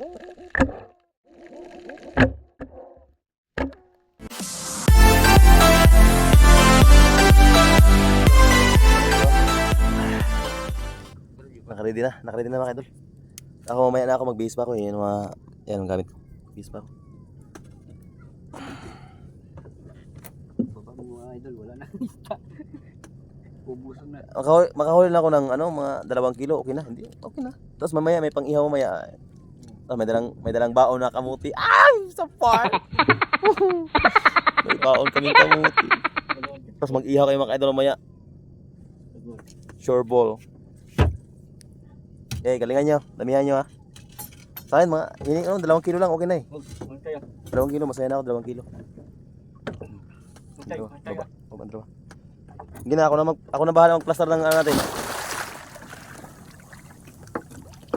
Nakaready na, nakaready na mga idol. Ako mamaya na ako magbihis pa ako, yan mga, yan ang gamit ko. Bihis pa ako. Baba mga idol, wala na isda. Ubusan na. Makahuli, makahuli na ako ng ano, mga dalawang kilo, okay na, hindi, okay na. Tapos mamaya may pang-ihaw mamaya. Tapos may dalang, may dalang baon na kamuti. Ay, sa far! may baon kaming kamuti. Tapos mag-ihaw kayo mga idol mamaya. Sure ball. Eh, galingan nyo. Damihan nyo ha. Sa akin mga, hining ano, dalawang kilo lang, okay na eh. Dalawang kilo, masaya na ako, dalawang kilo. Baba, baba. Hindi na, ako na, mag, ako na bahala mag-plaster ng ano natin.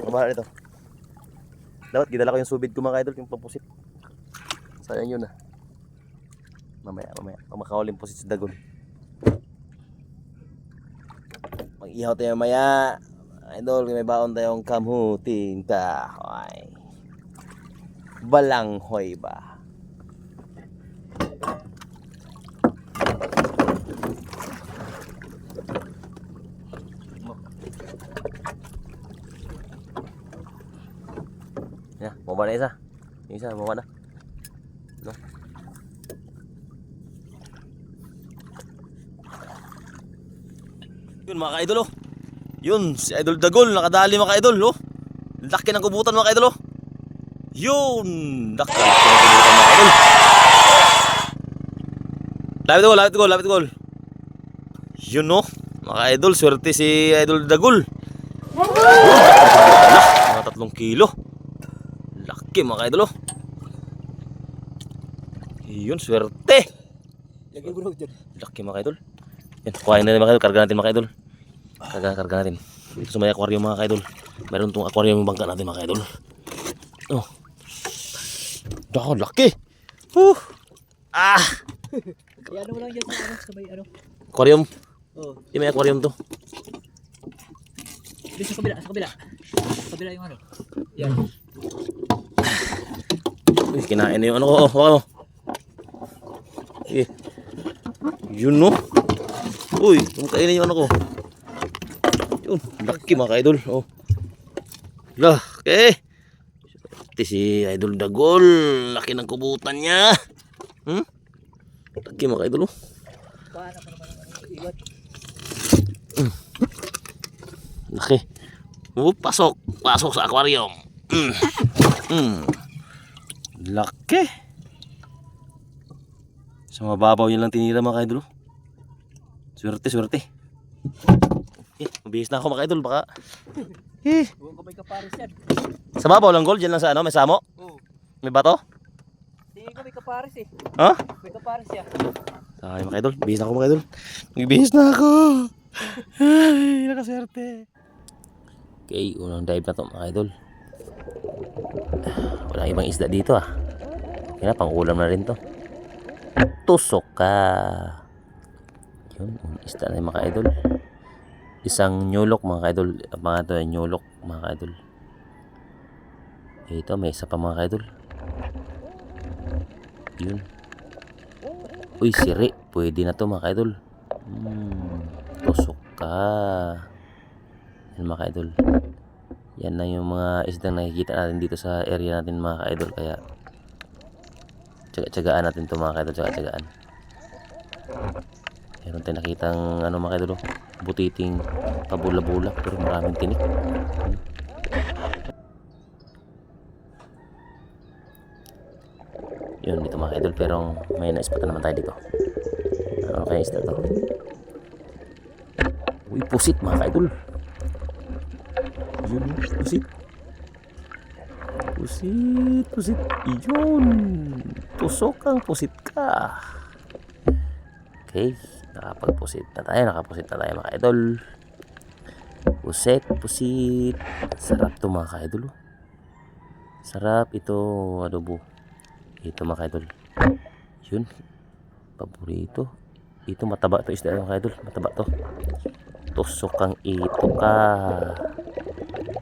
Ako bahala ito. Dapat gidala ko yung subid ko mga idol, yung pampusit. Sayang yun ah. Mamaya, mamaya. Pag makahuling pusit sa dagon. Mag-ihaw tayo mamaya. Idol, may baon tayong kamuting tahoy. Balanghoy ba? Bumaba na isa. Yung isa, bumaba na. No? Yun mga ka-idol oh. Yun, si Idol Dagol, nakadali mga ka-idol oh. Laki ng kubutan mga ka-idol oh. Yun, laki ng kubutan mga ka-idol. Lapit gol, lapit gol, lapit gol. Yun oh, mga ka-idol, swerte si Idol Dagol. Yun, mga tatlong kilo. Laki mga ka-idol oh. Yun, swerte. Mo na dyan. Laki mga kaidol. Yan, kuhain natin mga kaidol. Karga natin mga kaidol. Karga, karga natin. Dito sa may aquarium mga kaidol. Meron itong aquarium yung bangka natin mga kaidol. Oh. Dako, laki. Huh. Ah! Kaya ano mo lang dyan sa ano, sabay ano. Aquarium. Oo. Yung may aquarium to. Dito sa kabila, sa kabila. Sa kabila yung ano. Yan. Uy, kinain na yung ano ko. Oh, mo. Eh. Yun no. Uy, kumakain na yung ano ko. Yun, laki mga kaidol. Oh. Laki. Ito si Idol Dagol. Laki ng kubutan niya. Hmm? Laki mga kaidol. Oh. Paano pa naman ang iwan? Laki. Oh, pasok. Pasok sa aquarium. Mm. Mm. Laki. Sa mababaw yun lang tinira mga kaidol. Swerte, swerte. Eh, mabihis na ako mga kaidol. Baka. Eh. Sa babaw lang gold. Diyan lang sa ano. May samo. Oo. May bato. Tingin ko may kapares eh. Ha? May kapares yan. Ay, mga kaidol. Bihis na ako mga kaidol. Nagbihis na ako. Ay, nakaswerte. Okay, unang dive na to mga idol. Wala ibang isda dito ah. Kaya pang ulam na rin to. Tusok ka. Yun, unang isda na yung mga idol. Isang nyulok mga idol. Mga to ay nyulok mga idol. Ito, may isa pa mga idol. Yun. Uy, siri. Pwede na to mga idol. Hmm, tusok ka. Yan mga idol. Yan na yung mga isdang nakikita natin dito sa area natin mga idol. Kaya tsaga-tsagaan natin to mga idol. Tsaga-tsagaan. Meron tayong nakitang ano mga idol. oh, Butiting pabula-bula. Pero maraming tinik. Hmm. Yun dito mga idol. Pero may na-spot na naman tayo dito. Ano kaya isda to? Uy, pusit mga idol. Yun, pusit. Pusit, pusit. Yun. Tusok ang pusit ka. Okay. Nakapagpusit na tayo. Nakapusit na tayo mga idol. Pusit, pusit. Sarap to mga ka-idol. oh. Sarap ito adobo. Ito mga ka-idol. Yun. Paborito. Ito mataba to isda mga ka-idol. Mataba to. Tusok kang ito ka.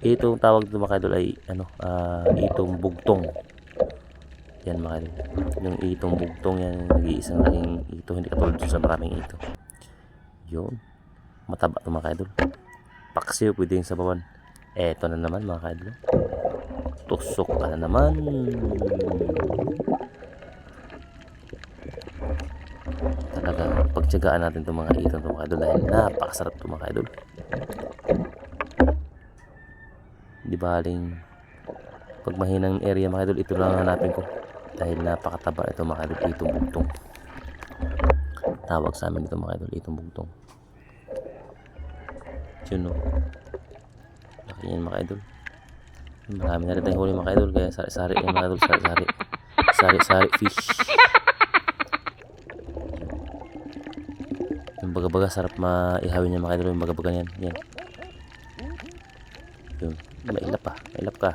Itong tawag dito mga ay ano, ah, itong bugtong. Yan mga idol. Yung itong bugtong yan, nag-iisang laking ito, hindi katulad sa maraming ito. Yun. Mataba ito mga idol. Paksiw, pwede yung sabawan. Eto na naman mga idol. Tusok ka na naman. Talaga, pagtsagaan natin itong mga itong mga idol dahil napakasarap itong mga idol. Di baling pag mahinang area mga idol, ito lang ang hanapin ko. Dahil napakataba ito mga idol, itong bugtong. Tawag sa amin ito mga idol, itong bugtong. Yun o. Laki yan mga idol. Marami na rin tayong huli mga kaya sari-sari yan mga sari-sari. Sari-sari fish. Yung baga-baga, sarap maihawin yan mga yung baga-baga yan. Yan. Yun. Mailap pa. Mailap ka.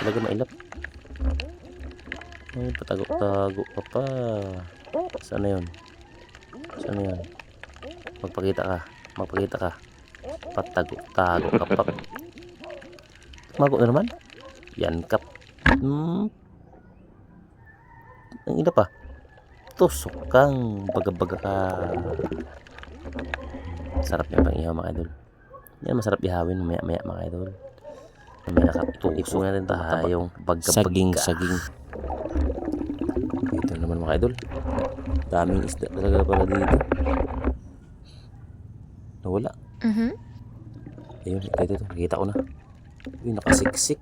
Talaga mailap. Ay, patago-tago ka pa. Saan na yun? Saan na yun? Magpakita ka. Magpakita ka. Patago-tago ka pa. Mago na naman. Yan kap. Hmm. Ang ina pa. Tusok kang baga-baga ka. Sarap yung pang ihaw mga idol. Yan masarap ihawin maya maya mga idol. May nakatuso natin tayong bagkabaging saging. Ito naman mga idol. Daming isda talaga pala dito. Nawala. Mhm. Ayun, ito, ito, ito. Nakita ko na. Yun, nakasiksik.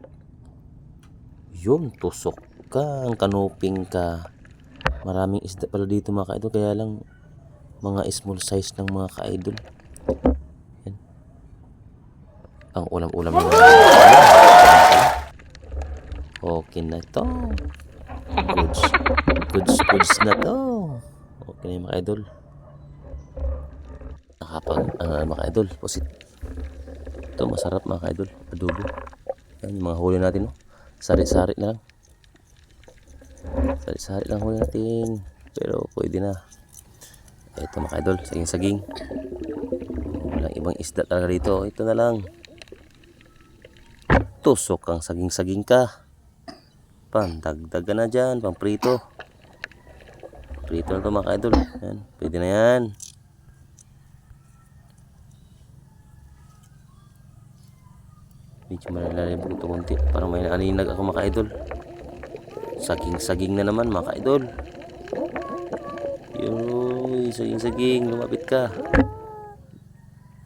Yun, tusok ka. Ang kanuping ka. Maraming isda pala dito mga ka-idol. Kaya lang, mga small size ng mga ka-idol. Yan. Ang ulam-ulam ng mga Okay na to. Goods. Goods, goods na to. Okay na yung mga idol. Nakapag, ano mga idol, pusit. Ito masarap mga ka-idol. Adobo. Yan yung mga huli natin. No? Sari-sari na lang. Sari-sari lang huli natin. Pero pwede na. Ito mga ka-idol. Saging-saging. Walang ibang isda talaga dito. Ito na lang. Tusok ang saging-saging ka. Pandagdag ka na dyan. Pamprito. Prito na to mga ka-idol. Yan. Pwede na yan. Medyo malalalim po ito konti. Parang may naaninag ako mga idol. Saging-saging na naman mga idol. Yoy, saging-saging. Lumapit ka.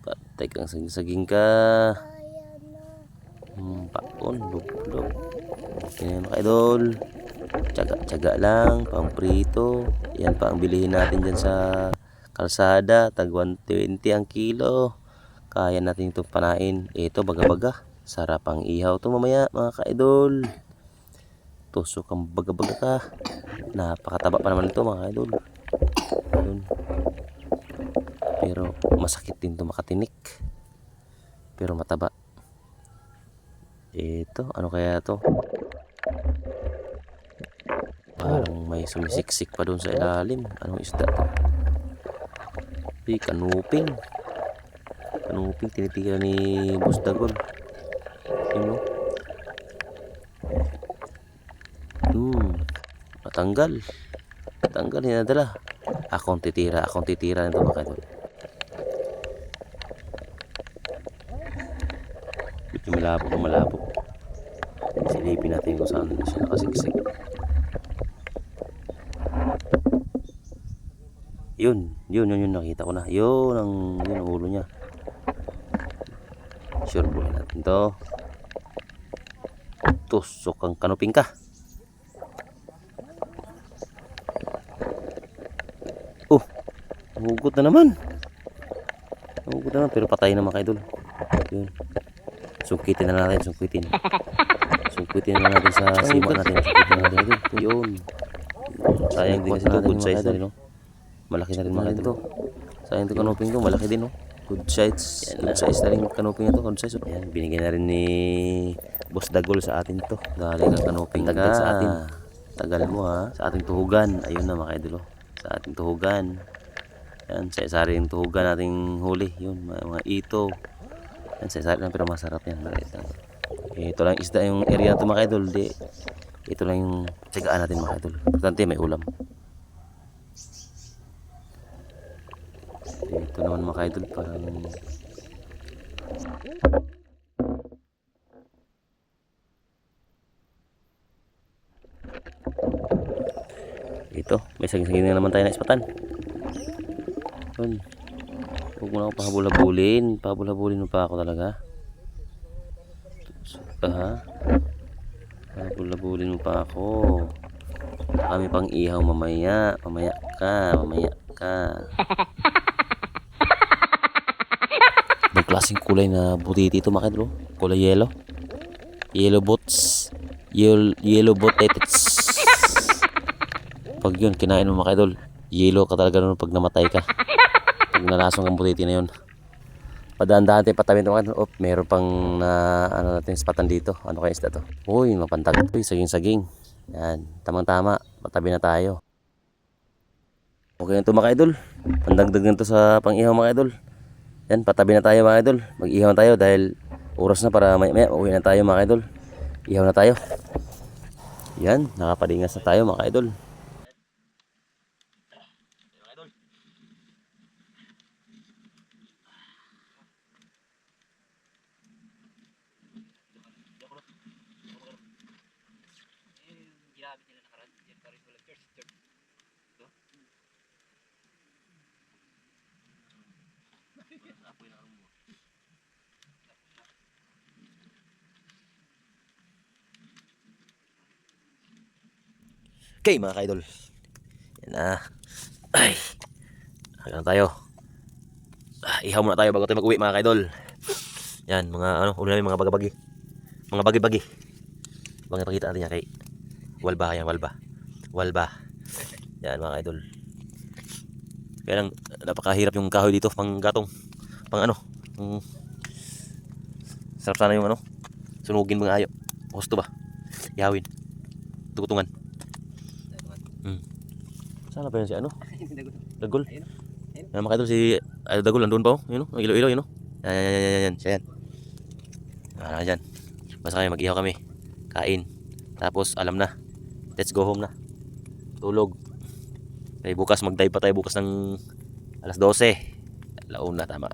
Patay kang saging-saging ka. Idol. Tsaga-tsaga lang. Pang prito. Yan pa ang bilihin natin dyan sa kalsada. Tag 120 ang kilo. Kaya natin itong panain. Ito, baga-baga. Sarap ang ihaw to mamaya mga ka-idol. Tusok ang baga-baga ka. Napakataba pa naman ito mga ka-idol. Pero masakit din to makatinik. Pero mataba. Ito, ano kaya to? Parang may sumisiksik pa doon sa ilalim. Anong isda to? Ay, kanuping. Kanuping, tinitigilan ni Boss Dagol. Yun, no? Hmm. Matanggal. Matanggal, hinadala. Akong titira, akong titira nito mga kadol. Medyo malabo malabo. Kung saan siya nakasiksik. Yun, yun, yun, yun, nakita ko na. Yun, ang, yun ang ulo niya. Sure buhay natin to. Tusok ang kanuping ka. Oh, hugot na naman. Hugot na naman, pero patay na mga idol. Yun. Sungkitin na natin, sungkitin. Sungkitin na natin sa sima natin. Sungkitin na natin idol. Yun. Sayang din kasi ito, good size na rin, no? Malaki na rin mga idol. Sayang ito kanuping to, malaki din, no? Good size. Good size na rin kanuping ito, good size. oh. Yan, binigyan na rin ni Boss Dagol sa atin to. Galing ang kanuping dagdag sa atin. Tagal mo ha. Sa ating tuhugan. Ayun na mga idol. oh. Sa ating tuhugan. Yan, sa isa rin tuhugan nating huli. Yun, mga, mga ito. Yan, sa isalit lang pero masarap yan. Maliit lang. Ito lang isda yung area ito mga idol. Di, ito lang yung tsagaan natin mga idol. Importante may ulam. Ito naman mga idol parang Ito, may saging-saging na naman tayo na ispatan. Yun. Huwag mo na ako pahabol-habulin. Pahabol-habulin mo pa ako talaga. Ha? Pahabol-habulin mo pa ako. Kami pang ihaw mamaya. Mamaya ka. Mamaya ka. Ibang klaseng kulay na butiti ito mga kadro. Kulay yellow. Yellow boots. Yellow, yellow bootetes. Pag yun, kinain mo mga idol, yellow ka talaga nun pag namatay ka. Pag nalasong ang butiti na yun. Padaan-daan tayo mga idol. Oh, meron pang na, ano natin, spatan dito. Ano kaya isda to? Uy, mapantag. Uy, saging-saging. Yan, tamang-tama. Patabi na tayo. Okay na ito mga idol. Pandagdag na to sa pang-ihaw mga idol. Yan, patabi na tayo mga idol. Mag-ihaw tayo dahil oras na para maya-maya uwi na tayo mga idol. Ihaw na tayo. Yan, nakapadingas na tayo mga idol. Ginamit nila nakaraan. Yan pa rin walang church. Church. Okay mga kaidol. Yan na. Ay. Hanggang tayo. Ah, ihaw muna tayo bago tayo mag-uwi mga kaidol. Yan, mga ano, ulo namin mga bagabagi. Mga bagi-bagi. Bang ipakita natin yan kay Walba yan, Walba. Walba. Yan mga kaidol. Kaya lang, napakahirap yung kahoy dito, pang gatong. Pang ano, pang... Sarap sana yung ano, sunugin mga ayo. Gusto ba? Ihawin. Tugutungan. Sana pa yun si ano? Dagol. Ayun, Yan idol si Idol Dagol nandun pa oh. Yun oh, ilo-ilo yun oh. Yan yan yan yan yan, yan. Siya yan. Ah, dyan. Basta kami mag-ihaw kami. Kain. Tapos alam na. Let's go home na. Tulog. Kaya bukas mag-dive pa tayo bukas ng alas 12. Launa tama.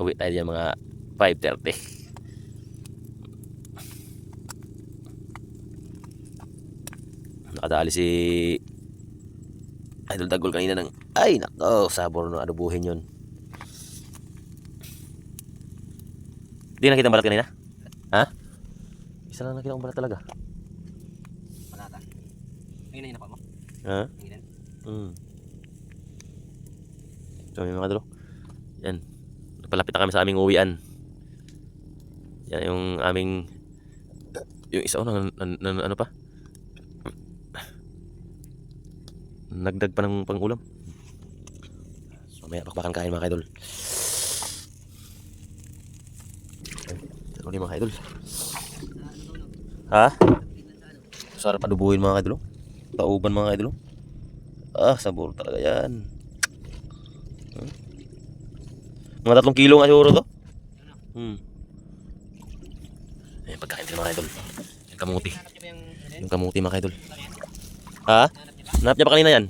Uwi tayo dyan mga 5.30. Nakadali si Idol Dagol kanina ng ay nako sabor no adubuhin yun. Di nakita balat kanina? Ha? Isa lang nakita ang balat talaga. Malata. Ayun na ako mo. Ha? Ayun. Hmm. So mga idol. oh. Yan. Napalapit na kami sa aming uwian. Yan yung aming yung isa oh, na, na, na- ano pa? Nagdag pa ng pangulam. So may bakbakan kain mga idol. Ano ni mga idol? Ha? Sarap adubuhin mga idol. oh. Tauban mga idol. oh. Ah, sabor talaga yan. Hmm? Mga tatlong kilo nga siguro to. Hmm. Ayan, pagkain din mga idol. Yung kamuti. Yung ano yun? Yung kamuti mga idol. Ha? Hanap niya pa kanina yan.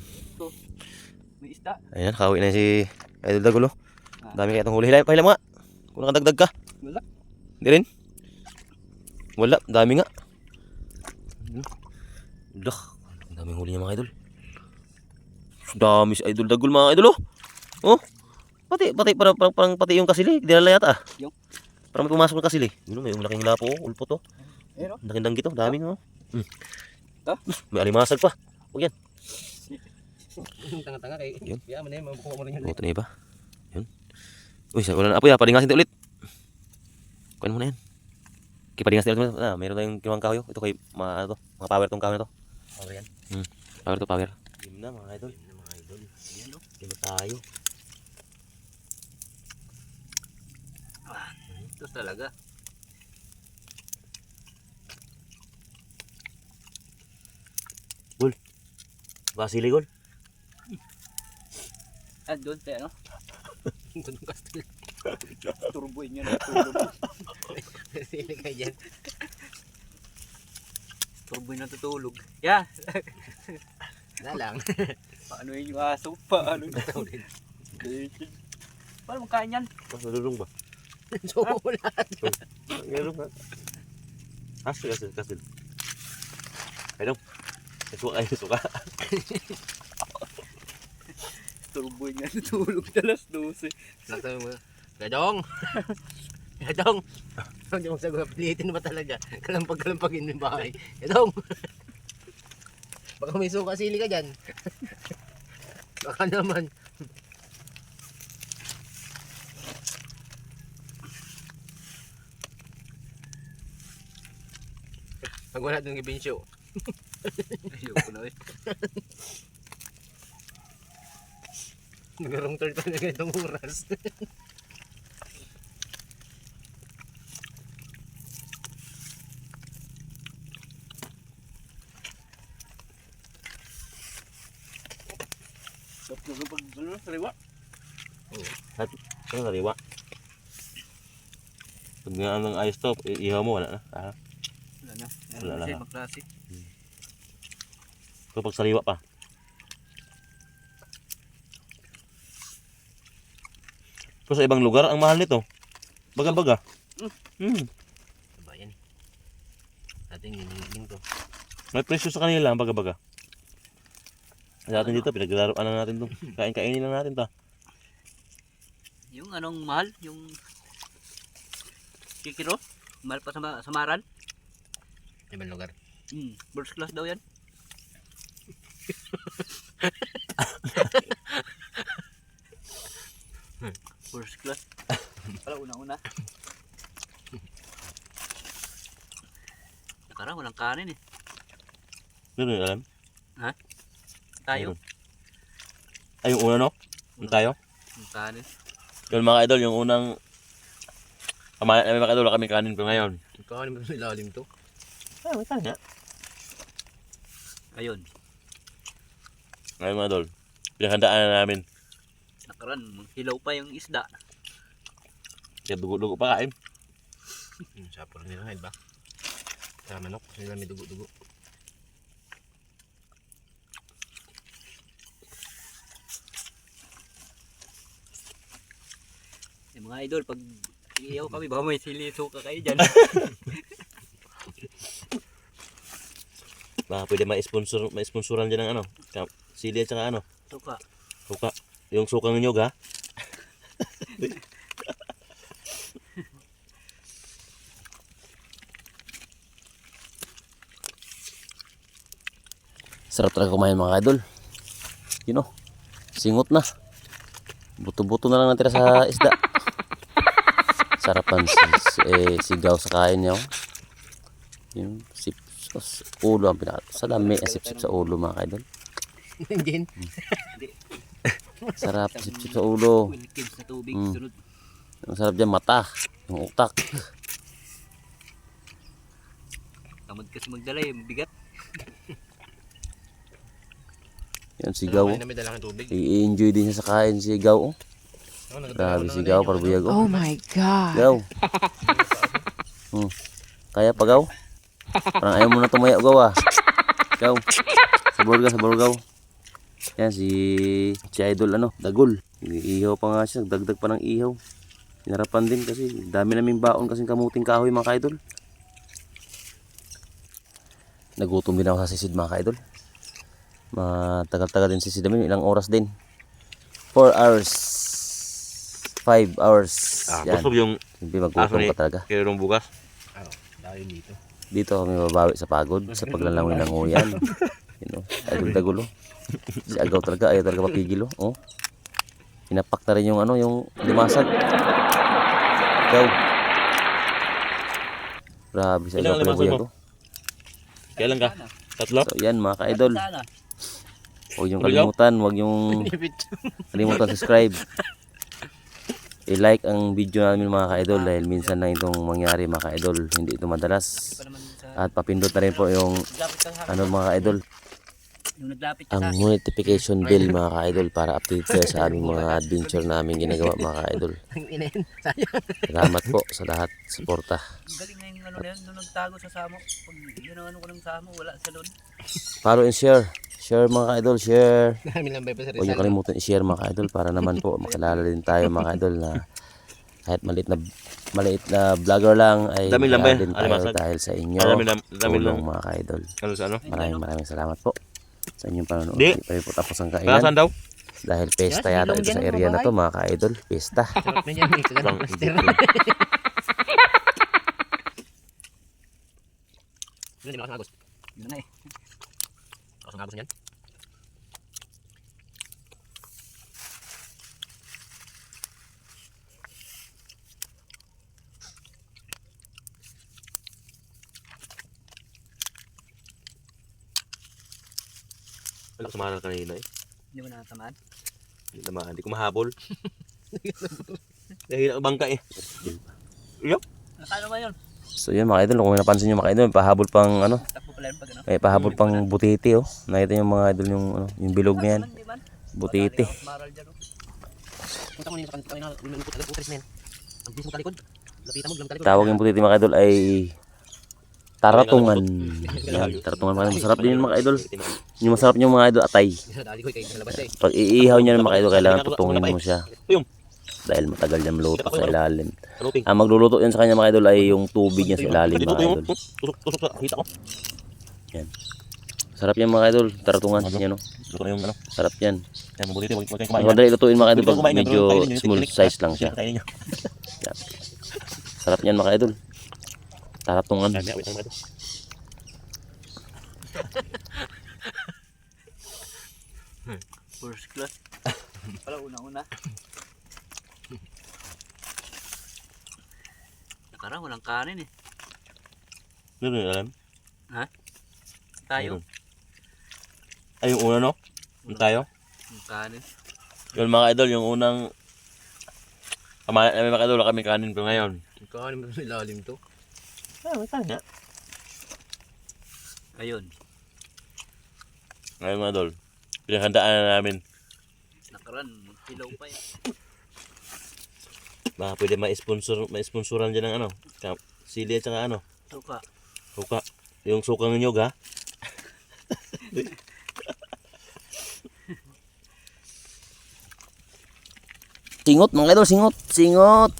May isda. Ayan, kawi na si Idol Dagulo. Dami kaya itong huli. Hilay, pahilam nga. Kung nakadagdag ka. Wala. Hindi rin. Wala, dami nga. Dah, ang daming huli niya mga idol. Dami si Idol Dagul mga idol oh. Oh. Pati, pati, parang, parang, parang pati yung kasili. Dinala yata ah. Yung? Parang pumasok ng kasili. Yun may malaking lapo oh, ulpo to. Ang daking danggit oh, dami nga oh. Ah? May alimasag pa. Tanga-tanga kay. Yun. Kaya mo na yun. Mabukuha mo na yun. Ito na iba. Yun. Uy, sa- wala na apoy ah. Padingasin ulit. Kunin mo na yan. Okay, padingasin tayo ulit. Ah, meron tayong kinuhang kahoy. oh. Ito kay mga, ano to, mga power tong kahoy na to. Power yan. Power to power. Game na mga idol. Yan mga idol. Yan o. Game na tayo. Ito talaga. Basili gol. Ah, doon tayo ano? Doon yung kastil. Niya natutulog. Sili ka dyan. Turboy natutulog. Yeah. Na lang. Paano yun yung aso? Paano yun? Paano magkain yan? Mas nalulung ba? So, wala. Meron ba? Kasil, kasil, kasil. Ay dong. Suka, ay suka. Turboy niya natutulog na alas 12. Sabi mo, Gadong! Gadong! Hindi mo sagot, pilitin ba talaga? Kalampag-kalampagin yung bahay. Gadong! Baka may suka sili ka dyan. Baka naman. Pag wala doon ibensyo. Ayoko na eh. Nagkarong turtle na ganitong oras. Tapos na pag ano, sariwa. Ano sariwa? Pag nga ng ayos to, i- ihaw mo, wala na. Ah, Wala na. Wala na. Kasi maklase. so pag sariwa pa. Pero sa ibang lugar, ang mahal nito. Baga-baga. Hmm. Diba yan eh. Ating ginigin to. May presyo sa kanila, ang baga-baga. Sa atin dito, pinaglalaroan na natin to. Kain-kainin lang natin to. Yung anong mahal? Yung kikiro? Mahal pa sa ma- samaran? Ibang lugar. Hmm. First class daw yan. First class. Pala una-una. Nakarang walang kanin eh. Yun, alam? Tayo. Ay, yung una, no? Yung tayo? Yung kanin. Yun mga idol, yung unang Kamaya namin mga idol, wala kami kanin pa ngayon. Ikaw naman sa ilalim to. Ah, may kanin nga. Ayun. Ngayon mga idol, pinaghandaan na namin. Nakaraan, hilaw pa yung isda. Kaya dugo-dugo pa kain. Hmm, sapor nila ngayon ba? Sa manok, sila may dugo-dugo. Yung mga idol, pag iiyaw kami, baka may sili suka kayo dyan. Baka pwede ma-sponsor, ma-sponsoran dyan ng ano, sili at saka ano, suka. suka. Yung sukang nyog ha. Sarap talaga kumain mga idol. Yun o, singot na. Buto-buto na lang natira sa isda. Sarapan si, si, eh, sigaw sa kain niya. Yung sip, sa ulo ang pinaka. Sa dami, eh, sip-sip sa ulo mga idol. Hindi. Sarap, sip-sip sa ulo. Wilkins na tubig, Mm. sunod. Ang sarap dyan, mata. Yung utak. Tamad kasi magdala eh, bigat. Yan, sigaw. Ano, may dalang tubig. I-enjoy din siya sa kain, sigaw. Oh. Oh, Grabe, sigaw, parbuyag. Oh. Oh my god. Gaw. Hmm. Kaya pa gaw? Parang ayaw mo na tumaya gaw ah. Gaw. Sabor ka, sabor gaw. Yan si si Idol ano, Dagol. Iihaw pa nga siya, dagdag pa ng ihaw. Hinarapan din kasi dami naming baon kasing kamuting kahoy mga kaidol. Nagutom din ako sa sisid mga kaidol. Matagal-tagal din sisid namin, ilang oras din. 4 hours. 5 hours. Ah, Yan. busog yung Hindi magutom ka talaga. kirong bukas. Dahil dito. Dito kami mabawi sa pagod, sa paglalangoy ng uyan. You know, agol-dagulo. Si Agaw talaga, ayaw talaga mapigil oh. oh. Pinapak na rin yung ano, yung limasag. Agaw. Grabe sa Agaw pinabuyan mo? ko. Kailan ka? Tatlo? So yan mga ka-idol. Huwag yung kalimutan, huwag yung kalimutan subscribe. I-like ang video namin mga ka-idol dahil minsan na itong mangyari mga ka-idol. Hindi ito madalas. At papindot na rin po yung ano mga ka-idol Yung naglapit ka sa ang notification bell mga ka-idol para update kayo sa aming mga adventure na aming ginagawa mga ka-idol. Salamat po sa lahat suporta. Galing na yung ano na yun, nung nagtago sa samo. Pag ginawa ko ng samo, wala sa lon. Follow and share. Share mga ka-idol, share. Dami lang ba pa sa Huwag niyo kalimutan i-share mga ka-idol para naman po makilala din tayo mga ka-idol na kahit maliit na maliit na vlogger lang ay Daming lambay, din tayo dahil sa inyo. Dami lang, dami lang. Tulong mga ka-idol. Ano sa ano? Maraming maraming salamat po sa inyong panonood. Di. Hindi pa rin po tapos ang Nasaan kainan daw? dahil pesta yata ito sa area na to mga ka-idol. Pesta. Na. Mix ka Lang, ng master. Yun, di malakas ang agos. Yun na eh. Malakas ang agos niyan. Ko sumaral kanina eh. Hindi mo nakatamaan. Hindi naman, hindi ko mahabol. Dahil ako bangka eh. Nakano ba yun? So yun mga idol, kung napansin nyo mga idol, may pahabol pang ano, Takbo pala yun pag ano. may pahabol pang butiti oh. Nakita nyo mga idol yung ano, yung bilog na yan. Butiti. Maral dyan. oh. Punta mo sa kanina. Agad na yan. Ang bilis mo talikod. Lapitan mo, bilang talikod. Tawag yung butiti mga idol ay taratungan. Yan, taratungan mga idol. Masarap din yun mga idol. Yung masarap yung mga idol atay. Pag iihaw niya ng mga idol, kailangan tutungin mo siya. Dahil matagal niya maluto sa ilalim. Ano? Ang magluluto yan sa kanya mga idol ay yung tubig niya sa ilalim mga idol. ko. Sarap yan mga idol, taratungan. Yan o, Luto na yung ano. sarap yan. Yan Ang madali lutuin mga idol pag medyo small size lang siya. Sarap yan mga idol. Taratungan. Yan, yan, wait lang, mga idol. First class. Wala una-una. Nakarang walang kanin eh. Yun, alam? Tayo. Ay, yung una no? Yung tayo? Yung kanin. Yun mga idol, yung unang Kamala namin mga idol, wala kami kanin pero ngayon. Kanin mo ilalim to. Ah, may kanin nga. Ayun. Ngayon mga idol, pinaghandaan na namin. Nakaran. Hilaw pa yan. Baka pwede ma-sponsor, ma-sponsoran dyan ng ano, sili at saka ano, Suka. suka. Yung sukang nyog ha. Singot mga idol, singot. Singot.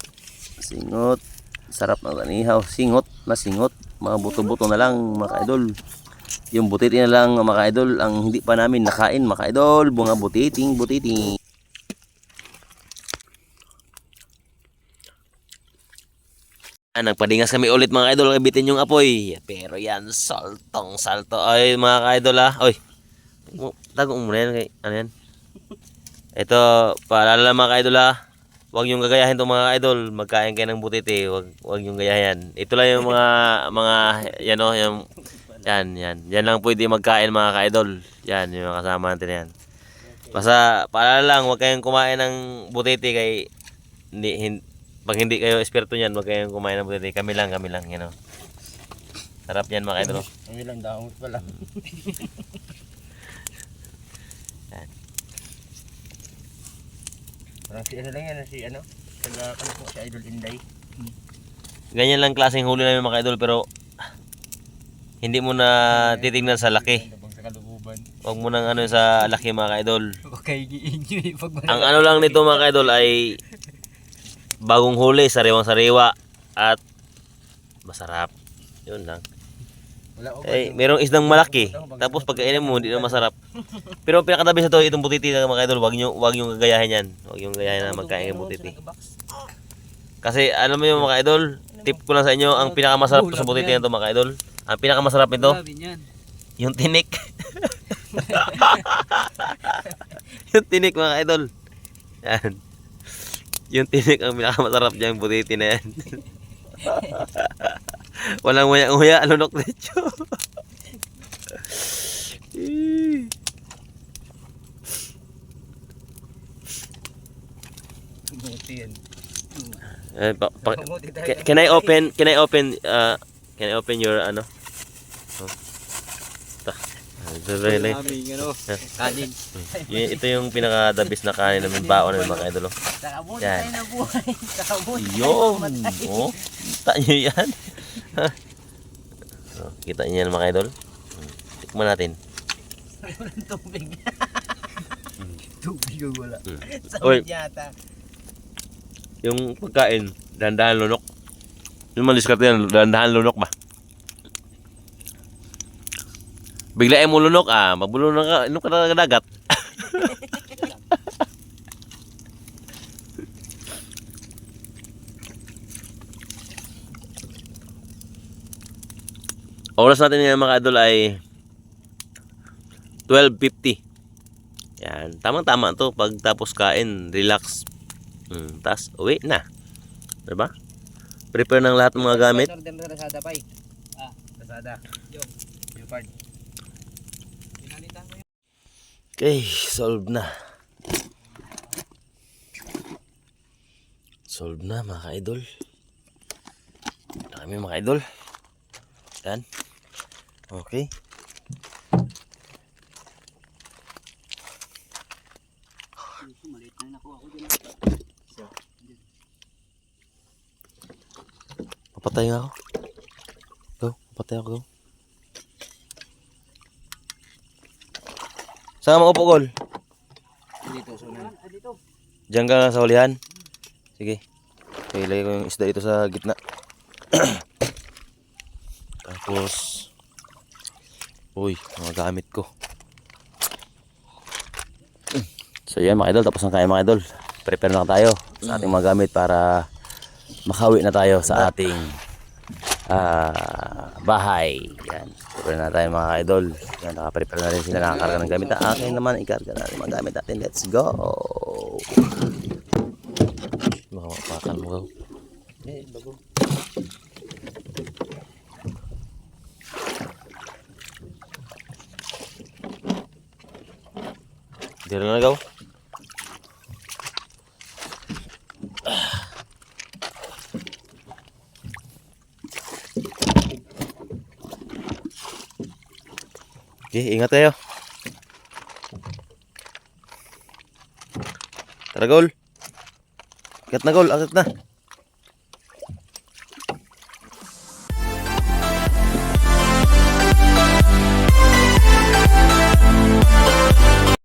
Singot. Sarap na ganihaw. Singot na singot. Mga buto-buto na lang mga idol. Yung butiti na lang mga idol ang hindi pa namin nakain mga idol. Bunga butiting butiting. Ah, nagpadingas kami ulit mga idol, kabitin yung apoy. Pero yan, saltong salto. Ay mga ka-idol ah. Oy, tago mo na yan. Kay, ano yan? Ito, paalala mga ka-idol ah. Huwag yung gagayahin itong mga idol. Magkain kayo ng butiti. Huwag, huwag yung gayahin. Ito lang yung mga, mga, yan o, yung, yan, yan. Yan lang pwede magkain mga ka-idol. Yan, yung mga kasama natin yan. Basta, paalala lang, huwag kayong kumain ng butiti kay, hindi, hin, pag hindi kayo esperto niyan, huwag kayong kumain ng butiti. Kami lang, kami lang, yan o. Sarap yan mga idol. oh. Ang ilang daon pala. Parang si ano lang yan, si ano? Kaya ano po si Idol Inday. Ganyan lang klaseng huli namin mga idol pero hindi mo na titingnan sa laki. Huwag mo nang ano sa laki mga idol. Okay, giinyo. Pag Ang ano lang nito mga idol ay bagong huli, sariwang sariwa at masarap. Yun lang. Eh, merong isdang malaki. Tapos pagkainin mo, hindi na masarap. Pero pinakatabi sa to, itong butiti na mga idol, wag nyo, wag yung gagayahin yan. Wag yung gagayahin na magkain ng butiti. Kasi alam mo yung mga idol, tip ko lang sa inyo, ang pinakamasarap sa butiti na to mga idol. Ang pinakamasarap nito, yung tinik. yung tinik mga idol. Yan. Yung tinik ang pinakamasarap dyan, butiti na yan. Walang nguya-nguya, lunok diretso. Buti yan. Eh, pa, pa, Buti can I open, can I open, uh, can I open your, ano? Oh. Ta, ito, ito. Aming ano, kanin. Ito yung pinaka the best na kanin namin baon namin mga idol. oh. Nakabuti Yan. tayo na buhay. Nakabuti Yun! Oh, kita nyo yan. so, kita nyo yan mga idol. Hmm, Tikman natin. Walang tubig. tubig yung wala. Hmm. Sa Oy. yata. Yung pagkain, dahan-dahan lunok. Yung maliskarte yan, dahan-dahan lunok ba? Biglain mo lunok ah, magbulunok ka, inom ka na dagat. Oras natin ngayon mga idol ay 12.50. Yan, tamang-tama to pag kain, relax. Hmm, tas uwi na. 'Di ba? Prepare ng lahat mga gamit. Order na Lazada pa. Ah, Lazada. Yung, yung card. Okay, solve na. Solve na mga ka-idol. Na kami mga idol. Yan. Okay. Maliit. Papatay nga ako. Go, papatay ako. Go. Saan ka maupo, Gol? Dito, sunod. Ah, dito. Diyan ka sa hulihan? Sige. Okay, ilagay ko yung isda dito sa gitna. Tapos, uy, mga gamit ko. So yan mga idol, tapos na tayo mga idol. Prepare na lang tayo sa ating mga gamit para makawi na tayo sa ating ah, bahay. Yan, prepare na tayo mga idol. Yan, nakaprepare na rin sila nakakarga ng gamit. Akin naman, ikarga natin mga gamit natin. Let's go! Makapakan mo. Go. Eh, bago. Hindi rin nagaw. Okay, ingat kayo. Tara, gol. Akat na, gol. Akat na.